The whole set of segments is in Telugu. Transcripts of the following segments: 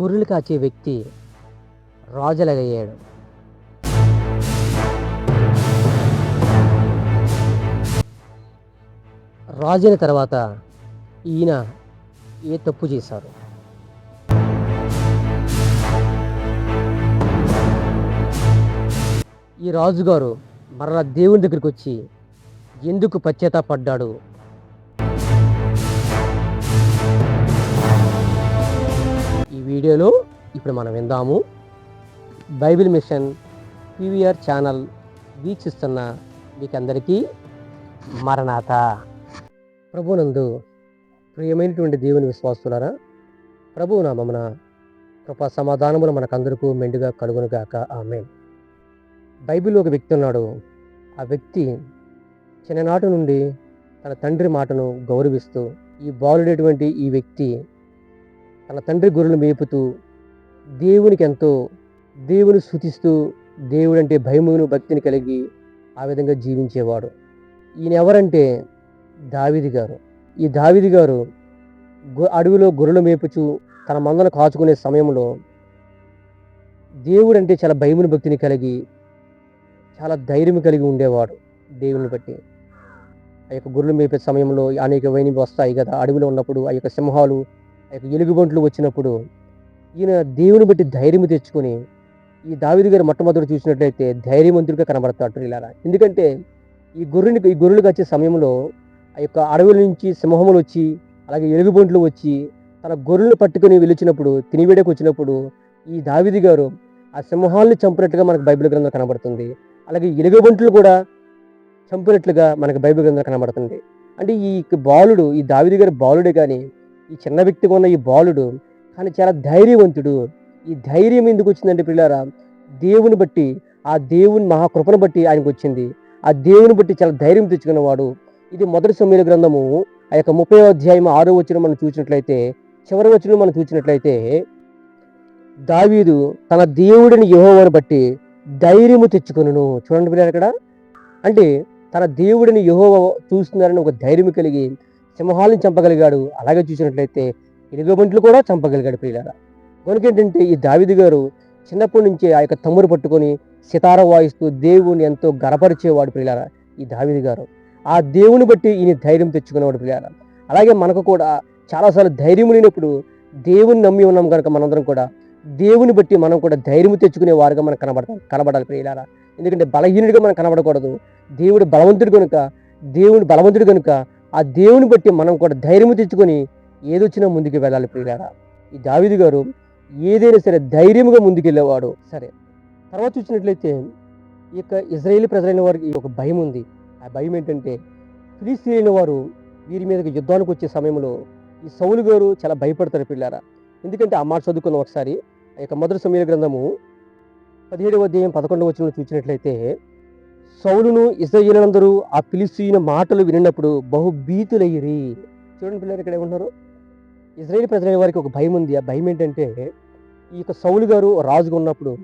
గొర్రెలు కాచే వ్యక్తి రాజులగయ్యాడు. రాజైన తర్వాత ఈయన ఏ తప్పు చేశారు? ఈ రాజుగారు మరలా దేవుని దగ్గరికి వచ్చి ఎందుకు పశ్చాత్తాపడ్డాడు? వీడియోలో ఇప్పుడు మనం విందాము. బైబిల్ మిషన్ పీవీఆర్ ఛానల్ వీక్షిస్తున్న మీకందరికీ మరణాత. ప్రభునందు ప్రియమైనటువంటి దేవుని విశ్వాసులారా ప్రభువు నామమున కృపా సమాధానములు మనకందరికీ మెండుగా కలుగునుగాక. ఆమె బైబిల్ ఒక వ్యక్తి ఉన్నాడు. ఆ వ్యక్తి చిన్ననాటి నుండి తన తండ్రి మాటను గౌరవిస్తూ ఈ బాలుడేటువంటి ఈ వ్యక్తి తన తండ్రి గొర్రెలు మేపుతూ దేవునికి ఎంతో దేవుని స్థుతిస్తూ దేవుడంటే భయమును భక్తిని కలిగి ఆ విధంగా జీవించేవాడు. ఈయన ఎవరంటే దావిది గారు. ఈ దావిది గారు అడవిలో గొర్రెలు మేపుచు తన మందను కాచుకునే సమయంలో దేవుడంటే చాలా భయముని భక్తిని కలిగి చాలా ధైర్యం కలిగి ఉండేవాడు దేవుని బట్టి. ఆ యొక్క గొర్రెలు మేపే సమయంలో అనేక వైని వస్తాయి కదా అడవిలో ఉన్నప్పుడు ఆ యొక్క సింహాలు యొక్క ఎలుగుబంట్లు వచ్చినప్పుడు ఈయన దేవుని బట్టి ధైర్యం తెచ్చుకొని ఈ దావిది గారు మొట్టమొదటి చూసినట్లయితే ధైర్యవంతుడిగా కనబడతాడు ఇలా ఎందుకంటే ఈ గొర్రెని ఈ గొర్రెలకు వచ్చే సమయంలో ఆ యొక్క అడవుల నుంచి సింహములు వచ్చి అలాగే ఎలుగుబంట్లు వచ్చి తన గొర్రెలు పట్టుకొని వెళ్ళినప్పుడు తినివేడకు వచ్చినప్పుడు ఈ దావిది గారు ఆ సింహాలను చంపినట్టుగా మనకు బైబిల్ గ్రంథం కనబడుతుంది. అలాగే ఎలుగుబంట్లు కూడా చంపినట్లుగా మనకు బైబిల్ గ్రంథం కనబడుతుంది. అంటే ఈ బాలుడు ఈ దావిది గారి బాలుడే కానీ ఈ చిన్న వ్యక్తిగా ఉన్న ఈ బాలుడు కానీ చాలా ధైర్యవంతుడు. ఈ ధైర్యం ఎందుకు వచ్చిందంటే పిల్లారా దేవుని బట్టి ఆ దేవుని మహాకృపను బట్టి ఆయనకు వచ్చింది ఆ దేవుని బట్టి చాలా ధైర్యం తెచ్చుకున్నవాడు. ఇది మొదటి సమీర గ్రంథము ఆ యొక్క ముప్పై అధ్యాయం ఆరో వచ్చిన మనం చూసినట్లయితే చివరి వచ్చిన మనం చూసినట్లయితే దావీదు తన దేవుడిని యెహోవాను బట్టి ధైర్యము తెచ్చుకును చూడండి పిల్లలు అక్కడ అంటే తన దేవుడిని యహోవ చూస్తున్నారని ఒక ధైర్యం కలిగి సింహాలను చంపగలిగాడు. అలాగే చూసినట్లయితే ఎలుగుబంట్లు కూడా చంపగలిగాడు ప్రియులారా. కనుక ఏంటంటే ఈ దావిది గారు చిన్నప్పటి నుంచే ఆ యొక్క తమ్ముడు పట్టుకొని సితార వాయిస్తూ దేవుని ఎంతో గరపరిచేవాడు ప్రియులారా ఈ దావిది గారు. ఆ దేవుని బట్టి ఈయన ధైర్యం తెచ్చుకునేవాడు ప్రియులారా. అలాగే మనకు కూడా చాలాసార్లు ధైర్యం లేనప్పుడు దేవుని నమ్మి ఉన్నాం కనుక మనందరం కూడా దేవుని బట్టి మనం కూడా ధైర్యం తెచ్చుకునే వారుగా మనం కనబడతాం కనబడాలి ప్రియులారా. ఎందుకంటే బలహీనుడిగా మనం కనబడకూడదు. దేవుడు బలవంతుడు కనుక దేవుడు బలవంతుడు కనుక ఆ దేవుని బట్టి మనం కూడా ధైర్యం తెచ్చుకొని ఏదొచ్చినా ముందుకు వెళ్ళాలి ప్రియులారా. ఈ దావిది గారు ఏదైనా సరే ధైర్యంగా ముందుకెళ్ళేవాడు సరే తర్వాత చూసినట్లయితే ఈ యొక్క ఇజ్రాయేలీ ప్రజలైన వారికి ఒక భయం ఉంది. ఆ భయం ఏంటంటే ఫిలిస్తీన్ వారు వీరి మీదకి యుద్ధానికి వచ్చే సమయంలో ఈ సౌలు గారు చాలా భయపడతారు పిల్లారా ఎందుకంటే ఆ మాట చదువుకున్న ఒకసారి ఆ యొక్క మొదటి సమీర గ్రంథము పదిహేడవ అధ్యాయం పదకొండవ వచ్చిన చూసినట్లయితే సౌలును ఇజ్రాయేలందరూ ఆ ఫిలిస్తీన మాటలు వినినప్పుడు బహుబీతులయ్యిరి చూడండి పిల్లలు ఇక్కడ ఏమంటున్నారు? ఇజ్రాయేల్ ప్రజలైన వారికి ఒక భయం ఉంది. ఆ భయం ఏంటంటే ఈ యొక్క సౌలు గారు రాజుగా ఉన్నప్పుడు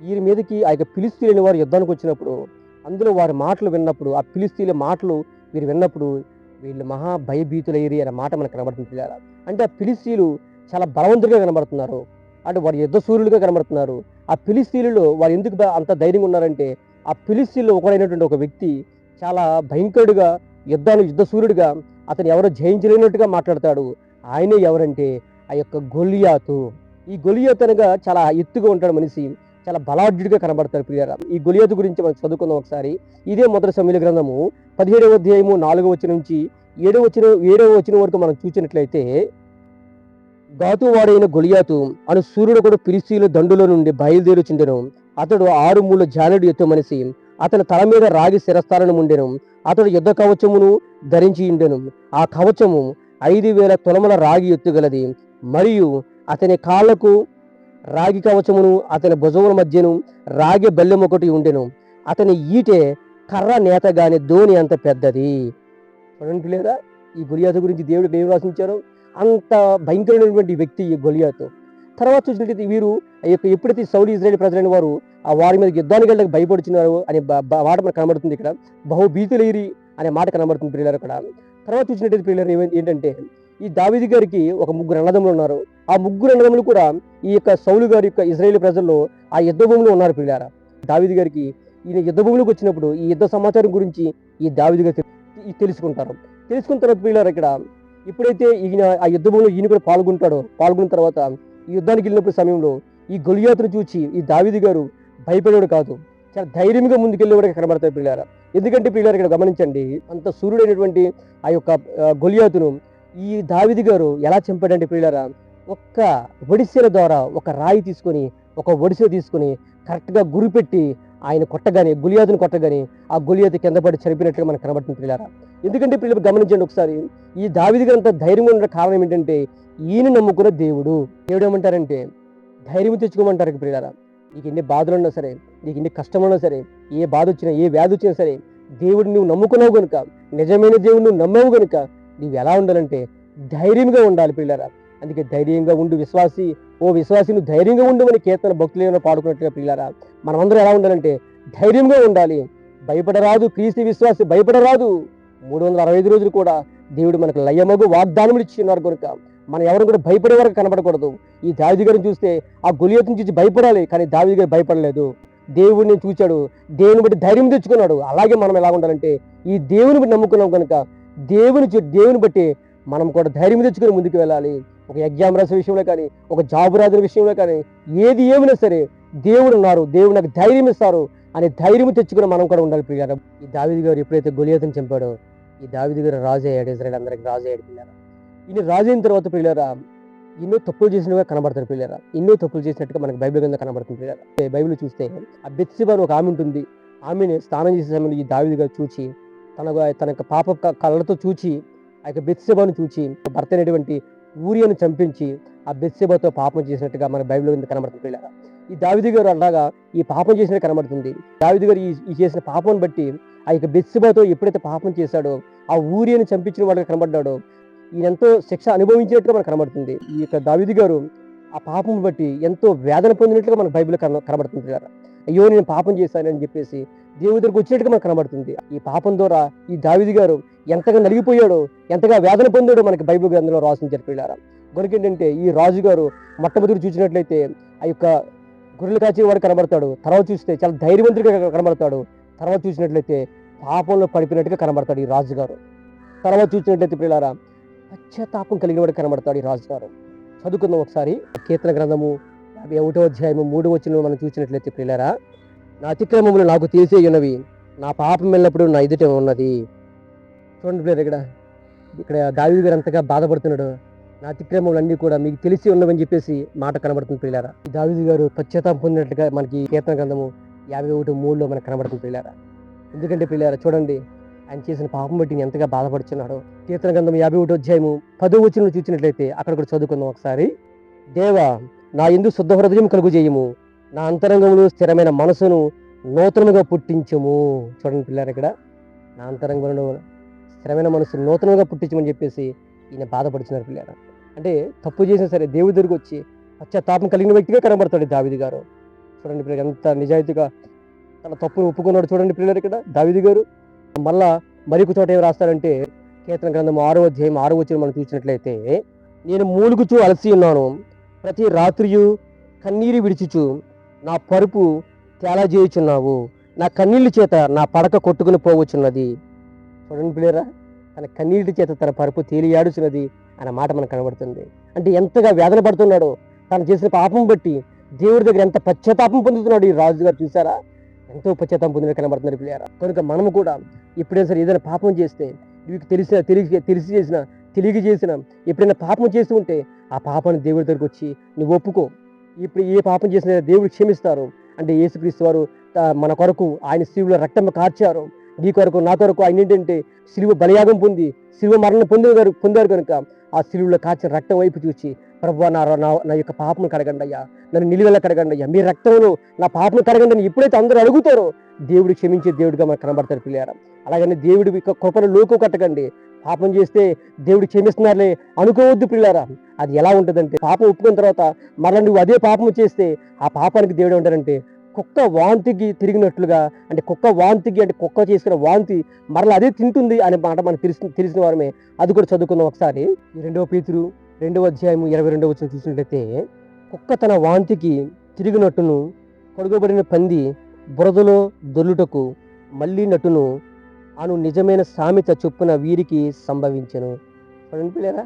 వీరి మీదకి ఆ యొక్క ఫిలిస్తీన్ వారు యుద్ధానికి వచ్చినప్పుడు అందులో వారి మాటలు విన్నప్పుడు ఆ ఫిలిస్తీన్ల మాటలు వీరు విన్నప్పుడు వీళ్ళు మహా భయభీతులయ్యి అనే మాట మనకు కనబడుతుంది పిల్లల. అంటే ఆ ఫిలిస్తీన్లు చాలా బలవంతులుగా కనబడుతున్నారు. అంటే వారు యుద్ధ సూర్యులుగా కనబడుతున్నారు. ఆ ఫిలిస్తీన్లలో వారు ఎందుకు అంత ధైర్యంగా ఉన్నారంటే ఆ ఫిలిస్తీన్లో ఒకడైనటువంటి ఒక వ్యక్తి చాలా భయంకరుడుగా యుద్ధాన్ని యుద్ధ సూర్యుడిగా అతను ఎవరో జయించలేనట్టుగా మాట్లాడతాడు. ఆయనే ఎవరంటే ఆ యొక్క గొలియాతు. ఈ గొలియాతు అనగా చాలా ఎత్తుగా ఉంటాడు మనిషి. చాలా బలాఢ్యుడిగా కనబడతాడు ప్రియారా ఈ గొలియాతు గురించి మనం చదువుకుందాం ఒకసారి. ఇదే మొదటి సమీల గ్రంథము. పదిహేడవ అధ్యాయము నాలుగవ వచ్చిన నుంచి ఏడవ వచ్చిన ఏడవ వచ్చిన వరకు మనం చూసినట్లయితే గాతువాడైన గొలియాతు అను సూర్యుడు కూడా పిలిస్తీల దండులో నుండి బయలుదేరుచుండెను అతడు ఆరు మూల జానుడు ఎత్తు మనిషి. అతని తల మీద రాగి శిరస్థాలను ఉండెను అతడు యుద్ధ కవచమును ధరించి ఉండెను. ఆ కవచము ఐదు వేల తులముల రాగి ఎత్తుగలది మరియు అతని కాళ్ళకు రాగి కవచమును అతని భుజముల మధ్యను రాగి బెల్లెం ఒకటి ఉండెను. అతని ఈటే కర్ర నేత గాని ధోని అంత పెద్దది. చూడండి లేదా? ఈ గురియాత గురించి దేవుడు ఏం రాసించారు? అంత భయంకరమైనటువంటి వ్యక్తి ఈ గొలియాతు తర్వాత చూసినట్లయితే వీరు యొక్క ఎప్పుడైతే ఈ సౌదీ ఇజ్రాయల్ ప్రజలైన వారు ఆ వారి మీద యుద్ధానికి వెళ్ళక భయపడుతున్నారు అనే బ- మాట మనకు కనబడుతుంది ఇక్కడ. బహుభీతులేరి అనే మాట కనబడుతుంది పిల్లలు అక్కడ తర్వాత చూసినట్టయితే పిల్లలు ఏంటంటే ఈ దావిది గారికి ఒక ముగ్గురు అన్నదమ్ములు ఉన్నారు. ఆ ముగ్గురు అన్నదమ్ములు కూడా ఈ యొక్క సౌలు గారి యొక్క ఇజ్రాయేల్ ప్రజల్లో ఆ యుద్ధ భూమిలో ఉన్నారు పిల్లారా దావిది గారికి ఈయన యుద్ధ భూమిలోకి వచ్చినప్పుడు ఈ యుద్ధ సమాచారం గురించి ఈ దావిది గారు తెలుసుకుంటారు. తెలుసుకున్న తర్వాత పిల్లారు ఇక్కడ ఎప్పుడైతే ఈయన ఆ యుద్ధ భూమిలో ఈయన కూడా పాల్గొంటాడో పాల్గొన్న తర్వాత యుద్ధానికి వెళ్ళినప్పుడు సమయంలో ఈ గొలియాతును చూచి ఈ దావిది గారు భయపడేవాడు కాదు. చాలా ధైర్యంగా ముందుకెళ్ళేవాడు కనబడతారు పిల్లారా ఎందుకంటే పిల్లారు ఇక్కడ గమనించండి అంత సూర్యుడైనటువంటి ఆ యొక్క గొలియాతును ఈ దావిది గారు ఎలా చంపాడంటే పిల్లారా ఒక్క ఒడిసెల ద్వారా ఒక రాయి తీసుకొని ఒక ఒడిసె తీసుకొని కరెక్ట్గా గురిపెట్టి ఆయన కొట్టగానే గులియాదును కొట్టగానే ఆ గులియాదు కింద పడి చనిపోయినట్టుగా మనకు కనబడుతుంది పిల్లారా ఎందుకంటే పిల్లలు గమనించండి ఒకసారి ఈ దావిదిగా అంత ధైర్యంగా ఉన్న కారణం ఏంటంటే ఈయన నమ్ముకున్న దేవుడు. దేవుడు ఏమంటారంటే ధైర్యం తెచ్చుకోమంటారు పిల్లరా నీకు ఎన్ని బాధలు ఉన్నా సరే నీకు ఎన్ని కష్టమున్నా సరే ఏ బాధ వచ్చినా ఏ వ్యాధి వచ్చినా సరే దేవుడిని నువ్వు నమ్ముకున్నావు కనుక నిజమైన దేవుడు నువ్వు నమ్మావు కనుక నువ్వు ఎలా ఉండాలంటే ధైర్యంగా ఉండాలి పిల్లరా అందుకే ధైర్యంగా ఉండు విశ్వాసి. ఓ విశ్వాసి నువ్వు ధైర్యంగా ఉండమని కీర్తన భక్తులు ఏమైనా పాడుకున్నట్టుగా పిల్లరా మనమందరం ఎలా ఉండాలంటే ధైర్యంగా ఉండాలి. భయపడరాదు క్రీస్తు విశ్వాసి భయపడరాదు. మూడు వందల అరవై ఐదు రోజులు కూడా దేవుడు మనకు లయమగు వాగ్దానములు ఇచ్చి ఉన్నారు కనుక మనం ఎవరు కూడా భయపడే వరకు కనబడకూడదు. ఈ దావిది గారిని చూస్తే ఆ గొలియతను చూసి భయపడాలి కానీ దావిది గారు భయపడలేదు. దేవుడిని చూచాడు దేవుని బట్టి ధైర్యం తెచ్చుకున్నాడు. అలాగే మనం ఎలా ఉండాలంటే ఈ దేవుని బట్టి నమ్ముకున్నాం కనుక దేవుని దేవుని బట్టి మనం కూడా ధైర్యం తెచ్చుకొని ముందుకు వెళ్ళాలి. ఒక ఎగ్జామ్ రాసే విషయంలో కానీ ఒక జాబ్ రాసిన విషయంలో కానీ ఏది ఏమైనా సరే దేవుడు ఉన్నారు దేవుడు నాకు ధైర్యం ఇస్తారు అనే ధైర్యం తెచ్చుకుని మనం కూడా ఉండాలి ప్రియారా ఈ దావిది గారు ఎప్పుడైతే గొలియతను చంపాడో ఈ దావిది గారు రాజు అయ్యాడు ఇజ్రాయల్ అందరికి రాజు అయ్యాడు పిల్లరా ఈయన రాజు అయిన తర్వాత పిల్లరా ఎన్నో తప్పులు చేసినట్టుగా కనబడతారు పిల్లరా ఎన్నో తప్పులు చేసినట్టుగా మనకి బైబిల్ కింద కనబడుతుంది పిల్లరా బైబిల్ చూస్తే ఆ బెత్సిబాను ఒక ఆమె ఉంటుంది. ఆమెని స్నానం చేసే సమయంలో ఈ దావిది గారు చూచి తన తన యొక్క పాప కళ్ళతో చూచి ఆ యొక్క బెత్సెబాను చూచి భర్త అనేటువంటి ఊరియను చంపించి ఆ బెత్సెబతో పాపం చేసినట్టుగా మన బైబిల్ కింద కనబడుతుంది ఈ దావిది గారు అలాగా ఈ పాపం చేసినట్టు కనబడుతుంది. దావిది గారు ఈ చేసిన పాపం బట్టి ఆ యొక్క బెత్సెబతో ఎప్పుడైతే పాపం చేశాడో ఆ ఊరియను చంపించిన వాడికి కనబడ్డాడో ఈయనెంతో శిక్ష అనుభవించినట్టుగా మనకు కనబడుతుంది. ఈ యొక్క దావిది గారు ఆ పాపం బట్టి ఎంతో వేదన పొందినట్లుగా మన బైబిల్ కన కనబడుతుంది కదా అయ్యో నేను పాపం చేశానని చెప్పేసి దేవుడి దగ్గరకు వచ్చినట్టుగా మనకు కనబడుతుంది. ఈ పాపం ద్వారా ఈ దావిది గారు ఎంతగా నలిగిపోయాడో ఎంతగా వేదన పొందాడో మనకి బైబిల్ గ్రంథంలో రాసిన జరిపిడారా కనుక ఏంటంటే ఈ రాజు గారు మొట్టమొదటి చూసినట్లయితే ఆ యొక్క గొర్రెలు కాచేవాడు కనబడతాడు. తర్వాత చూస్తే చాలా ధైర్యవంతుడిగా కనబడతాడు. తర్వాత చూసినట్లయితే పాపంలో పడిపోయినట్టుగా కనబడతాడు ఈ రాజుగారు. తర్వాత చూసినట్లయితే పిల్లారా పశ్చాత్తాపం కలిగిన వాడు కనబడతాడు ఈ రాజుగారు. చదువుకుందాం ఒకసారి. కీర్తన గ్రంథము యాభై ఒకటో అధ్యాయము మూడు వచ్చిన మనం చూసినట్లయితే పిల్లరా నా అతిక్రమములు నాకు తెలిసే ఉన్నవి నా పాపం వెళ్ళినప్పుడు నా ఎదుట ఉన్నది. చూడండి పిల్లలు ఇక్కడ ఇక్కడ దావి గారు అంతగా బాధపడుతున్నాడు. నా అతిక్రమములు అన్నీ కూడా మీకు తెలిసి ఉన్నవని చెప్పేసి మాట కనబడుతుంది పిల్లారా. దావీదు గారు పశ్చాత్తాపం పొందినట్లుగా మనకి కీర్తన గ్రంథము యాభై ఒకటి మూడులో మనకు కనబడుతుంది పిల్లారా. ఎందుకంటే పిల్లారా చూడండి ఆయన చేసిన పాపం బట్టి నేను ఎంతగా బాధపడుతున్నాడో కీర్తన గ్రంథం యాభై ఒకటి అధ్యాయము పదో వచ్చిన చూసినట్లయితే అక్కడ కూడా చదువుకుందాం ఒకసారి. దేవా నా ఎందు శుద్ధ హృదయం కలుగు చేయము. నా అంతరంగంలో స్థిరమైన మనసును నూతనముగా పుట్టించము. చూడండి పిల్లలు ఇక్కడ. నా అంతరంగంలో స్థిరమైన మనసు నూతనంగా పుట్టించమని చెప్పేసి ఈయన బాధపడుతున్నారు పిల్లలు. అంటే తప్పు చేసినా సరే దేవుడి దగ్గరికి వచ్చి పశ్చాత్తాపం కలిగిన వ్యక్తిగా కనబడతాడు దావిది గారు. చూడండి పిల్లలు ఎంత నిజాయితీగా తన తప్పును ఒప్పుకున్నాడు చూడండి పిల్లలు ఇక్కడ దావిది గారు. మళ్ళా మరొక చోట ఏం రాస్తారంటే కీర్తన గ్రంథం ఆరో అధ్యాయం ఆరో వచ్చిన మనం చూసినట్లయితే నేను మూలుగుచూ అలసి ఉన్నాను. ప్రతి రాత్రియు కన్నీరు విడిచిచు నా పరుపు తేలాజేయుచున్నావు. నా కన్నీళ్ళ చేత నా పడక కొట్టుకుని పోవచ్చున్నది. చూడండి పిల్లరా తన కన్నీటి చేత తన పరుపు తేలియాడుచున్నది అనే మాట మనకు కనబడుతుంది. అంటే ఎంతగా వేదన పడుతున్నాడో తను చేసిన పాపం బట్టి దేవుడి దగ్గర ఎంత పశ్చాత్తాపం పొందుతున్నాడు ఈ రాజుగారు చూసారా? ఎంతో పశ్చాత్తాపం పొందిన కనబడుతున్నారు పిల్లరా. కనుక మనము కూడా ఎప్పుడైనా సరే ఏదైనా పాపం చేస్తే నీకు తెలిసిన తెలిసి తెలిసి చేసిన తెలియక చేసిన ఎప్పుడైనా పాపం చేసి ఉంటే ఆ పాపాన్ని దేవుడి దగ్గరకు వచ్చి నువ్వు ఒప్పుకో. ఇప్పుడు ఏ పాపం చేసినా దేవుడు క్షమిస్తారు. అంటే యేసుక్రీస్తు వారు మన కొరకు ఆయన శివుల రక్తం కార్చారు. నీ కొరకు నా కొరకు ఆయన ఏంటంటే సిలువ బలియాగం పొంది సిలువ మరణం పొందేవారు పొందారు కనుక ఆ సిలువులో కాచిన రక్తం వైపు చూసి ప్రభు నా నా- యొక్క పాపను కడగండి అయ్యా. నన్ను నిలువెల్ల కడగండి అయ్యా. మీ రక్తంలో నా పాపను కడగండి అని ఎప్పుడైతే అందరూ అడుగుతారో దేవుడు క్షమించే దేవుడిగా మనకు కనబడతారు పిల్లారా అలాగని దేవుడి యొక్క కృపను లోకు కట్టకండి. పాపం చేస్తే దేవుడు క్షమిస్తున్నారులే అనుకోవద్దు పిల్లారా అది ఎలా ఉంటుందంటే పాపం ఒప్పుకున్న తర్వాత మరలా నువ్వు అదే పాపం చేస్తే ఆ పాపానికి దేవుడు ఉంటారంటే కుక్క వాంతికి తిరిగినట్లుగా అంటే కుక్క వాంతికి అంటే కుక్క చేసుకున్న వాంతి మరలా అదే తింటుంది అనే మాట మనకు తెలిసిన తెలిసిన వారమే. అది కూడా చదువుకుందాం ఒకసారి. రెండవ పేతురు రెండవ అధ్యాయం ఇరవై రెండవ వచ్చిన చూసినట్లయితే కుక్క తన వాంతికి తిరిగినట్టును కొడుగబడిన పంది బురదలో దొల్లుటకు మళ్ళీ నటును అను నిజమైన సామెత చొప్పున వీరికి సంభవించను. చూడండి పిల్లరా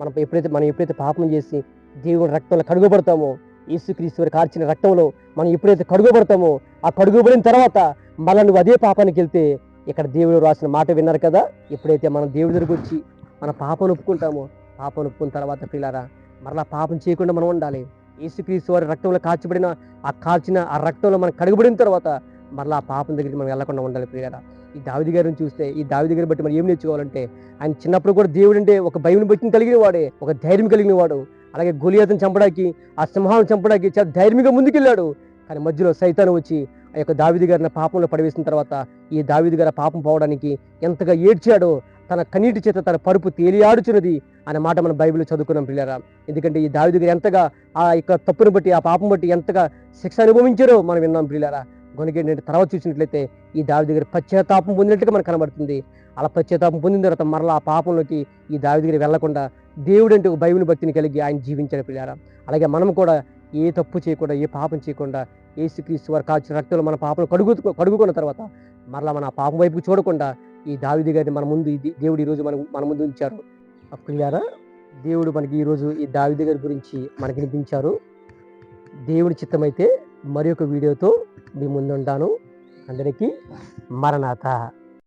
మనం ఎప్పుడైతే మనం ఎప్పుడైతే పాపం చేసి దేవుడి రక్తంలో కడుగుపడతామో యేసుక్రీస్తు వారి కార్చిన రక్తంలో మనం ఎప్పుడైతే కడుగుబడతామో ఆ కడుగుబడిన తర్వాత మళ్ళీ నువ్వు అదే పాపానికి వెళ్తే ఇక్కడ దేవుడు రాసిన మాట విన్నారు కదా? ఎప్పుడైతే మనం దేవుడి దగ్గరికి వచ్చి మన పాపను ఒప్పుకుంటామో పాపను ఒప్పుకున్న తర్వాత పిల్లరా మరలా పాపం చేయకుండా మనం ఉండాలి. యేసుక్రీస్తు వారి రక్తంలో కాల్చబడిన ఆ కాల్చిన ఆ రక్తంలో మనం కడుగుబడిన తర్వాత మరలా ఆ పాపం దగ్గరికి మనం వెళ్ళకుండా ఉండాలి ప్రియారా. ఈ దావిది గారిని చూస్తే ఈ దావిది గారిని బట్టి మనం ఏం నేర్చుకోవాలంటే ఆయన చిన్నప్పుడు కూడా దేవుడు అంటే ఒక భయం బట్టి కలిగిన వాడే ఒక ధైర్యం కలిగిన వాడు అలాగే గొలియాతను చంపడానికి ఆ సింహాలను చంపడానికి చాలా ధైర్యంగా ముందుకెళ్ళాడు. కానీ మధ్యలో సైతాన్ని వచ్చి ఆ యొక్క దావిది గారిని పాపంలో పడివేసిన తర్వాత ఈ దావిది గారి పాపం పోవడానికి ఎంతగా ఏడ్చాడో తన కన్నీటి చేత తన పరుపు తేలియాడుచున్నది అనే మాట మనం బైబిల్ చదువుకున్నాం పిల్లరా ఎందుకంటే ఈ దావిది గారు ఎంతగా ఆ యొక్క తప్పును బట్టి ఆ పాపం బట్టి ఎంతగా శిక్ష అనుభవించారో మనం విన్నాం పిల్లరా కనుక నేను తర్వాత చూసినట్లయితే ఈ దావి దగ్గర పశ్చాత్తాపం పొందినట్టుగా మనకు కనబడుతుంది. అలా పశ్చాత్తాపం పొందిన తర్వాత మరలా ఆ పాపంలోకి ఈ దావి దగ్గర వెళ్ళకుండా దేవుడు అంటే ఒక బైబిల్ భక్తిని కలిగి ఆయన జీవించారు పిల్లారా. అలాగే మనం కూడా ఏ తప్పు చేయకుండా ఏ పాపం చేయకుండా ఏసుక్రీస్తు వారు కాచిన రక్తంలో మన పాపను కడుగు కడుగుకున్న తర్వాత మరలా మన ఆ పాపం వైపు చూడకుండా ఈ దావిది గారిని మన ముందు ఈ దేవుడు ఈరోజు మన మన ముందు ఉంచారు. పిల్లారా దేవుడు మనకి ఈరోజు ఈ దావిది గారి గురించి మనకి వినిపించారు. దేవుడి చిత్తమైతే మరి ఒక వీడియోతో మీ ముందుంటాను. అందరికీ మరణాత.